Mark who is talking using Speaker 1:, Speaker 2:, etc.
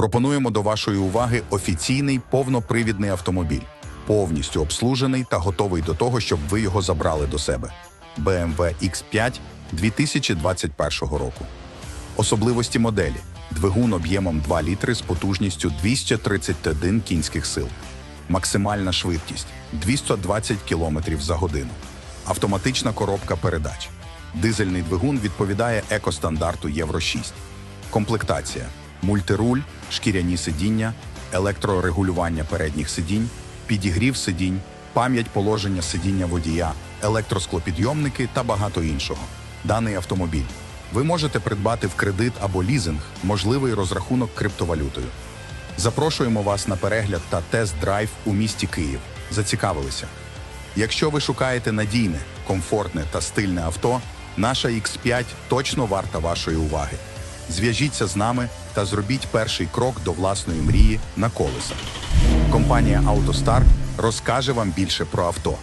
Speaker 1: Пропонуємо до вашої уваги офіційний повнопривідний автомобіль, повністю обслужений та готовий до того, щоб ви його забрали до себе. BMW X5 2021 року. От моделі: двигун об'ємом 2 літри з потужністю 231 кінських сил. Максимальна швидкість 220 км за годину. Автоматична коробка передач. Дизельний двигун відповідає екостандарту Євро 6. Комплектація: мультируль, шкіряні сидіння, електрорегулювання передніх сидінь, підігрів сидінь, пам'ять положення сидіння водія, електросклопідйомники та багато іншого. Даний автомобіль ви можете придбати в кредит або лізинг, можливий розрахунок криптовалютою. Запрошуємо вас на перегляд та тест-драйв у місті Київ. Зацікавилися. Якщо ви шукаєте надійне, комфортне та стильне авто, наша X5 точно варта вашої уваги. Зв'яжіться з нами та зробіть перший крок до власної мрії на колесах. Компанія «АвтоСтар» розкаже вам більше про авто.